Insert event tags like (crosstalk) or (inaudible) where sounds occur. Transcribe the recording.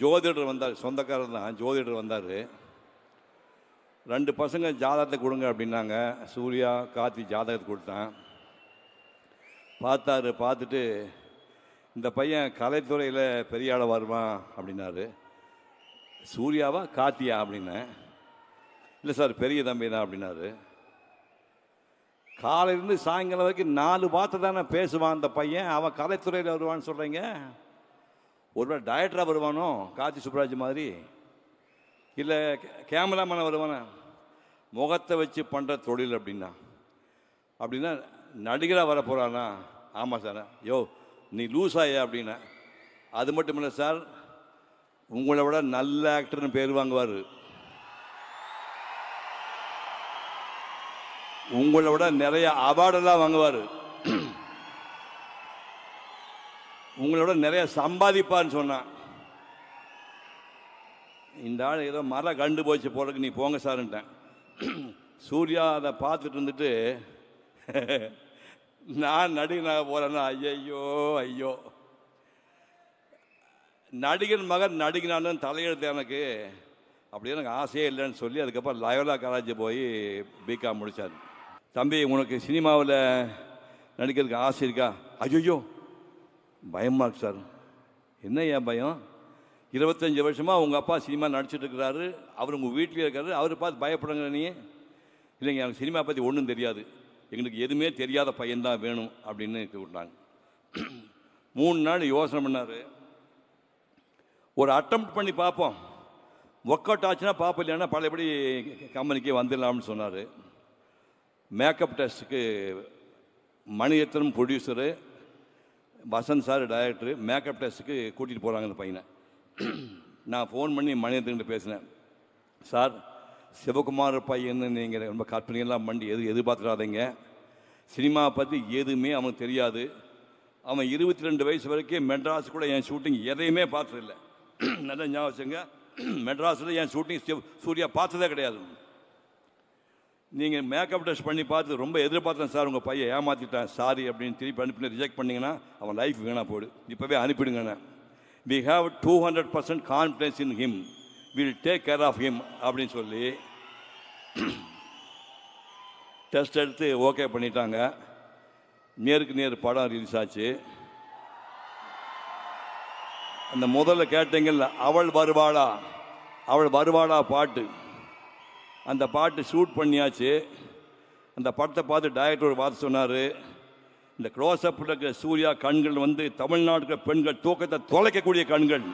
ஜோதிடர் வந்தார் சொந்தக்காரர் தான் ஜோதிடர் வந்தார். ரெண்டு பசங்க ஜாதகத்தை கொடுங்க அப்படின்னாங்க. சூர்யா கார்த்தி ஜாதகத்தை கொடுத்தான். பார்த்தாரு பார்த்துட்டு இந்த பையன் கலைத்துறையில் பெரிய ஆளை வருவான் அப்படின்னாரு. சூர்யாவா காத்தியா அப்படின்னேன். இல்லை சார் பெரிய தம்பி தான் அப்படின்னாரு. காலையிலேருந்து சாயங்காலம் வரைக்கும் நாலு வார்த்தை தானே பேசுவான் அந்த பையன். அவன் கலைத்துறையில் வருவான்னு சொல்கிறீங்க ஒருவேளை டயட்டராக வருவானோ? கார்த்தி சுப்ராஜ் மாதிரி. இல்லை கேமராமேனாக வருவானே? முகத்தை வச்சு பண்ணுற தொழில் அப்படின்னா. அப்படின்னா நடிகராக வர போகிறானா ஆமாம் சார். யோ நீ லூஸ் ஆயா அப்படின்னா. அது மட்டும் இல்லை சார். உங்களை விட நல்ல ஆக்டர்னு பேர் வாங்குவார். உங்களை விட நிறைய அவார்டெல்லாம் வாங்குவார். உங்களோட நிறைய சம்பாதிப்பான்னு சொன்னான். இந்த ஆள் ஏதோ மரம் கண்டு போச்சு போறதுக்கு நீ போங்க சார்ன்ட்டேன். சூர்யா அதை பார்த்துட்டு இருந்துட்டு நான் நடிகனாக போகிறேன்னா ஐயையோ ஐயோ. நடிகன் மகன் நடிகனானு தலையெழுத்து எனக்கு. அப்படி எனக்கு ஆசையே இல்லைன்னு சொல்லி அதுக்கப்புறம் லயோலா காலேஜ் போய் பிகாம் முடித்தார் தம்பி உனக்கு சினிமாவில் நடிக்கிறதுக்கு ஆசை இருக்கா? ஐயோ பயமா இருக்கு சார். என்ன ஏன் பயம்? இருபத்தஞ்சி வருஷமாக உங்கள் அப்பா சினிமா நடிச்சிட்டு இருக்கிறாரு அவர் உங்கள் வீட்டிலே இருக்காரு. அவர் பார்த்து பயப்படுங்க நீ இல்லைங்க எனக்கு சினிமா பற்றி ஒன்றும் தெரியாது. எங்களுக்கு எதுவுமே தெரியாத பையன்தான் வேணும் அப்படின்னு விட்டாங்க. மூணு நாள் யோசனை பண்ணார். ஒரு அட்டம் பண்ணி பார்ப்போம். ஒர்க் அவுட் ஆச்சுன்னா பார்ப்போம் இல்லைன்னா பழையபடி கம்பெனிக்கு வந்துடலாம்னு சொன்னார். மேக்கப் டெஸ்ட்டுக்கு மணியத்தனும் producer Vasanth sir director makeup டெஸ்ட்டுக்கு கூட்டிகிட்டு போகிறாங்க அந்த பையனை. நான் ஃபோன் பண்ணி மணியத்துக்கிட்ட பேசினேன். சார் சிவகுமார் பையன்னு நீங்கள் ரொம்ப கற்பனையெல்லாம் பண்ணி எது எதிர்பார்த்துடாதீங்க. சினிமா பற்றி எதுவுமே அவனுக்கு தெரியாது. அவன் இருபத்தி ரெண்டு வயசு வரைக்கும் மெட்ராஸ் கூட என் ஷூட்டிங் எதையுமே பார்த்ததில்லை. (clears throat) நல்லா ஞாபகம் வச்சுங்க (clears throat) மெட்ராஸில் என் ஷூட்டிங் சூர்யா பார்த்ததே கிடையாது. நீங்கள் மேக்கப் டெஸ்ட் பண்ணி பார்த்து ரொம்ப எதிர்பார்த்தேன் சார் உங்கள் பையன் ஏமாற்றிட்டான் சாரி அப்படின்னு திருப்பி அனுப்பி ரிஜெக்ட் பண்ணீங்கன்னா அவன் லைஃப் வேணா போடு இப்போவே அனுப்பிடுங்கண்ணே. We have two hundred percent confidence in him will take care of him அப்படின்னு சொல்லி (clears throat) டெஸ்ட் எடுத்து ஓகே பண்ணிட்டாங்க. நேருக்கு நேர் படம் ரிலீஸ் ஆச்சு. அந்த முதல்ல கேட்டீங்கல்ல அவள் வருவாளா? அவள் வருவாளா பாட்டு? அந்த பாட்டு ஷூட் பண்ணியாச்சு. அந்த படத்தை பார்த்து டைரக்டர் ஒரு வார்த்தை சொன்னார். இந்த க்ளோஸ்அப்பில் இருக்கிற சூர்யா கண்கள் வந்து தமிழ்நாட்டுக்கு பெண்கள் தூக்கத்தை தொலைக்கக்கூடிய கண்கள்.